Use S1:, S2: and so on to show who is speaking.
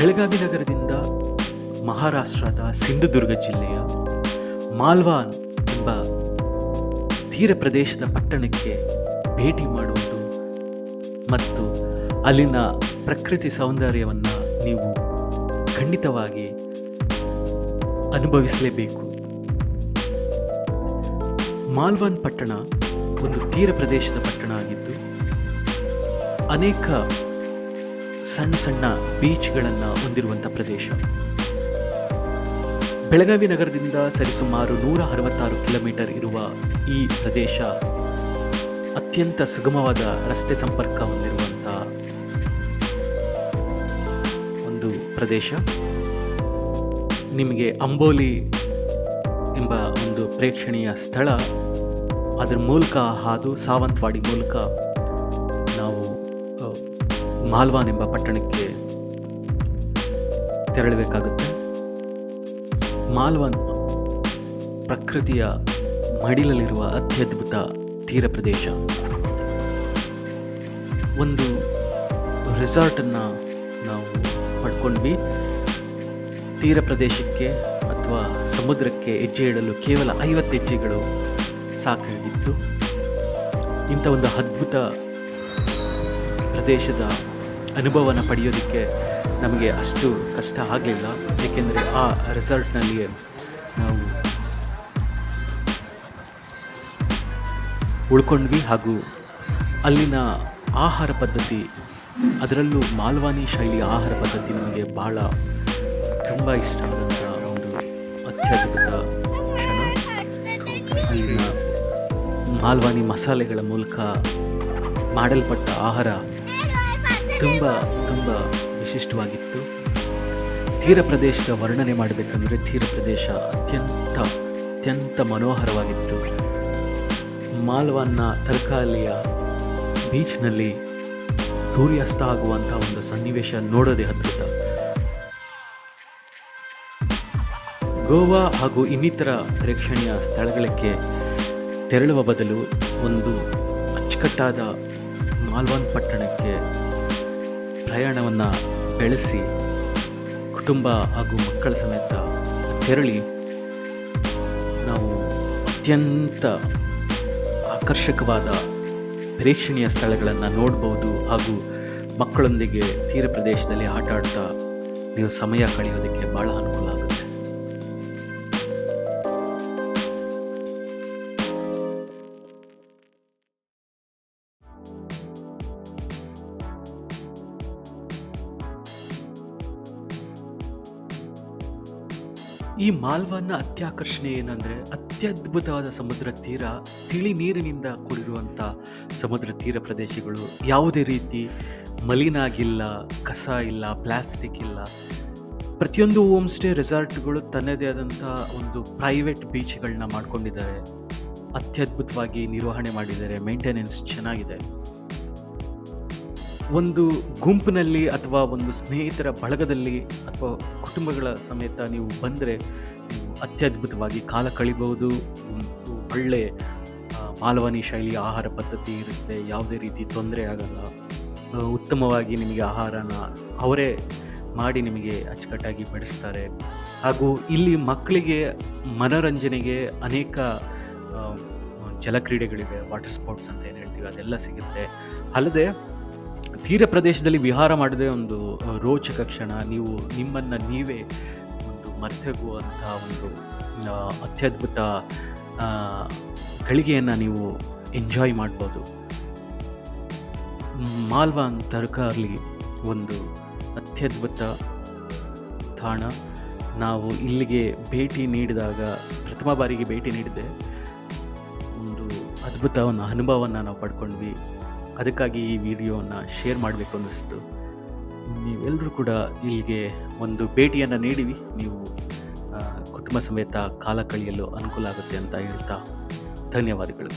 S1: ಬೆಳಗಾವಿ ನಗರದಿಂದ ಮಹಾರಾಷ್ಟ್ರದ ಸಿಂಧುದುರ್ಗ ಜಿಲ್ಲೆಯ ಮಾಲ್ವಾನ್ ಎಂಬ ತೀರ ಪ್ರದೇಶದ ಪಟ್ಟಣಕ್ಕೆ ಭೇಟಿ ಮಾಡುವುದು ಮತ್ತು ಅಲ್ಲಿನ ಪ್ರಕೃತಿ ಸೌಂದರ್ಯವನ್ನು ನೀವು ಖಂಡಿತವಾಗಿ ಅನುಭವಿಸಲೇಬೇಕು. ಮಾಲ್ವಾನ್ ಪಟ್ಟಣ ಒಂದು ತೀರ ಪ್ರದೇಶದ ಪಟ್ಟಣ ಆಗಿದ್ದು, ಅನೇಕ ಸಣ್ಣ ಸಣ್ಣ ಬೀಚ್ಗಳನ್ನು ಹೊಂದಿರುವಂಥ ಪ್ರದೇಶ. ಬೆಳಗಾವಿ ನಗರದಿಂದ ಸರಿಸುಮಾರು ನೂರ ಅರವತ್ತಾರು ಕಿಲೋಮೀಟರ್ ಇರುವ ಈ ಪ್ರದೇಶ ಅತ್ಯಂತ ಸುಗಮವಾದ ರಸ್ತೆ ಸಂಪರ್ಕ ಹೊಂದಿರುವಂಥ ಒಂದು ಪ್ರದೇಶ. ನಿಮಗೆ ಅಂಬೋಲಿ ಎಂಬ ಒಂದು ಪ್ರೇಕ್ಷಣೀಯ ಸ್ಥಳ ಅದರ ಮೂಲಕ ಹಾದು ಸಾವಂತವಾಡಿ ಮೂಲಕ ಮಾಲ್ವಾನ್ ಎಂಬ ಪಟ್ಟಣಕ್ಕೆ ತೆರಳಬೇಕಾಗುತ್ತೆ. ಮಾಲ್ವಾನ್ ಪ್ರಕೃತಿಯ ಮಡಿಲಲ್ಲಿರುವ ಅತ್ಯದ್ಭುತ ತೀರ ಪ್ರದೇಶ. ಒಂದು ರೆಸಾರ್ಟನ್ನು ನಾವು ಪಡ್ಕೊಂಡ್ವಿ. ತೀರ ಪ್ರದೇಶಕ್ಕೆ ಅಥವಾ ಸಮುದ್ರಕ್ಕೆ ಹೆಜ್ಜೆ ಇಡಲು ಕೇವಲ ಐವತ್ತು ಹೆಜ್ಜೆಗಳು ಸಾಕಾಗಿತ್ತು. ಇಂಥ ಒಂದು ಅದ್ಭುತ ಪ್ರದೇಶದ ಅನುಭವನ ಪಡೆಯೋದಕ್ಕೆ ನಮಗೆ ಅಷ್ಟು ಕಷ್ಟ ಆಗಲಿಲ್ಲ. ಏಕೆಂದರೆ ಆ ರೆಸಾರ್ಟ್ನಲ್ಲಿಯೇ ನಾವು ಉಳ್ಕೊಂಡ್ವಿ ಹಾಗೂ ಅಲ್ಲಿನ ಆಹಾರ ಪದ್ಧತಿ, ಅದರಲ್ಲೂ ಮಾಲ್ವಾನಿ ಶೈಲಿಯ ಆಹಾರ ಪದ್ಧತಿ ನಮಗೆ ಭಾಳ ತುಂಬ ಇಷ್ಟ ಆದಂಥ ಒಂದು ಅತ್ಯದ್ಭುತ ಕ್ಷಣ. ಅಲ್ಲಿನ ಮಾಲ್ವಾನಿ ಮಸಾಲೆಗಳ ಮೂಲಕ ಮಾಡಲ್ಪಟ್ಟ ಆಹಾರ ತುಂಬ ತುಂಬ ವಿಶಿಷ್ಟವಾಗಿತ್ತು. ತೀರ ಪ್ರದೇಶದ ವರ್ಣನೆ ಮಾಡಬೇಕಂದ್ರೆ ತೀರ ಪ್ರದೇಶ ಅತ್ಯಂತ ಅತ್ಯಂತ ಮನೋಹರವಾಗಿತ್ತು. ಮಾಲ್ವಾನ್ನ ತರ್ಕಾಲಿಯ ಬೀಚ್ನಲ್ಲಿ ಸೂರ್ಯಾಸ್ತ ಆಗುವಂಥ ಒಂದು ಸನ್ನಿವೇಶ ನೋಡೋದೇ ಅದ್ಭುತ. ಗೋವಾ ಹಾಗೂ ಇನ್ನಿತರ ಪ್ರೇಕ್ಷಣೀಯ ಸ್ಥಳಗಳಿಗೆ ತೆರಳುವ ಬದಲು ಒಂದು ಅಚ್ಚುಕಟ್ಟಾದ ಮಾಲ್ವಾನ್ ಪಟ್ಟಣಕ್ಕೆ ಪ್ರಯಾಣವನ್ನು ಬೆಳೆಸಿ ಕುಟುಂಬ ಹಾಗೂ ಮಕ್ಕಳ ಸಮೇತ ತೆರಳಿ ನಾವು ಅತ್ಯಂತ ಆಕರ್ಷಕವಾದ ಪ್ರೇಕ್ಷಣೀಯ ಸ್ಥಳಗಳನ್ನು ನೋಡ್ಬೋದು ಹಾಗೂ ಮಕ್ಕಳೊಂದಿಗೆ ತೀರ ಪ್ರದೇಶದಲ್ಲಿ ಆಟ ಆಡ್ತಾ ನೀವು ಸಮಯ ಕಳೆಯೋದಕ್ಕೆ ಭಾಳ ಅನುಕೂಲ ಈ ಮಾಲ್ವನ್ನ ಅತ್ಯಾಕರ್ಷಣೆ ಏನಂದ್ರೆ ಅತ್ಯದ್ಭುತವಾದ ಸಮುದ್ರ ತೀರ ತಿಳಿ ನೀರಿನಿಂದ ಕೂಡಿರುವಂಥ ಸಮುದ್ರ ತೀರ ಪ್ರದೇಶಗಳು. ಯಾವುದೇ ರೀತಿ ಮಲಿನ ಆಗಿಲ್ಲ ಕಸ ಇಲ್ಲ, ಪ್ಲಾಸ್ಟಿಕ್ ಇಲ್ಲ, ಪ್ರತಿಯೊಂದು ಹೋಮ್ ಸ್ಟೇ ರೆಸಾರ್ಟ್ಗಳು ತನ್ನದೇ ಆದಂಥ ಒಂದು ಪ್ರೈವೇಟ್ ಬೀಚ್ಗಳನ್ನ ಮಾಡ್ಕೊಂಡಿದ್ದಾರೆ. ಅತ್ಯದ್ಭುತವಾಗಿ ನಿರ್ವಹಣೆ ಮಾಡಿದ್ದಾರೆ, ಮೇಂಟೆನೆನ್ಸ್ ಚೆನ್ನಾಗಿದೆ. ಒಂದು ಗುಂಪಿನಲ್ಲಿ ಅಥವಾ ಒಂದು ಸ್ನೇಹಿತರ ಬಳಗದಲ್ಲಿ ಅಥವಾ ಕುಟುಂಬಗಳ ಸಮೇತ ನೀವು ಬಂದರೆ ಅತ್ಯದ್ಭುತವಾಗಿ ಕಾಲ ಕಳಿಬಹುದು. ಒಂದು ಒಳ್ಳೆ ಮಾಲವಾನಿ ಶೈಲಿಯ ಆಹಾರ ಪದ್ಧತಿ ಇರುತ್ತೆ. ಯಾವುದೇ ರೀತಿ ತೊಂದರೆ ಆಗಲ್ಲ. ಉತ್ತಮವಾಗಿ ನಿಮಗೆ ಆಹಾರನ ಅವರೇ ಮಾಡಿ ನಿಮಗೆ ಅಚ್ಚುಕಟ್ಟಾಗಿ ಬಡಿಸ್ತಾರೆ. ಹಾಗೂ ಇಲ್ಲಿ ಮಕ್ಕಳಿಗೆ ಮನೋರಂಜನೆಗೆ ಅನೇಕ ಜಲಕ್ರೀಡೆಗಳಿವೆ. ವಾಟರ್ ಸ್ಪೋರ್ಟ್ಸ್ ಅಂತ ಏನು ಹೇಳ್ತೀವಿ ಅದೆಲ್ಲ ಸಿಗುತ್ತೆ. ಅಲ್ಲದೆ ತೀರ ಪ್ರದೇಶದಲ್ಲಿ ವಿಹಾರ ಮಾಡದೆ ಒಂದು ರೋಚಕ ಕ್ಷಣ. ನೀವು ನಿಮ್ಮನ್ನು ನೀವೇ ಒಂದು ಮತ್ತೆಗುವಂಥ ಒಂದು ಅತ್ಯದ್ಭುತ ಗಳಿಗೆಯನ್ನು ನೀವು ಎಂಜಾಯ್ ಮಾಡ್ಬೋದು. ಮಾಲ್ವಾನ್ ತರಕಾರಿ ಒಂದು ಅತ್ಯದ್ಭುತ ತಾಣ. ನಾವು ಇಲ್ಲಿಗೆ ಭೇಟಿ ನೀಡಿದಾಗ, ಪ್ರಥಮ ಬಾರಿಗೆ ಭೇಟಿ ನೀಡಿದೆ ಒಂದು ಅದ್ಭುತ ಒಂದು ಅನುಭವವನ್ನು ನಾವು ಪಡ್ಕೊಂಡ್ವಿ. ಅದಕ್ಕಾಗಿ ಈ ವಿಡಿಯೋವನ್ನು ಶೇರ್ ಮಾಡಬೇಕು ಅನ್ನಿಸ್ತು. ನೀವೆಲ್ಲರೂ ಕೂಡ ಇಲ್ಲಿಗೆ ಒಂದು ಭೇಟಿಯನ್ನು ನೀಡಿವಿ ನೀವು ಕುಟುಂಬ ಸಮೇತ ಕಾಲ ಕಳೆಯಲು ಅನುಕೂಲ ಆಗುತ್ತೆ ಅಂತ ಹೇಳ್ತಾ ಧನ್ಯವಾದಗಳು.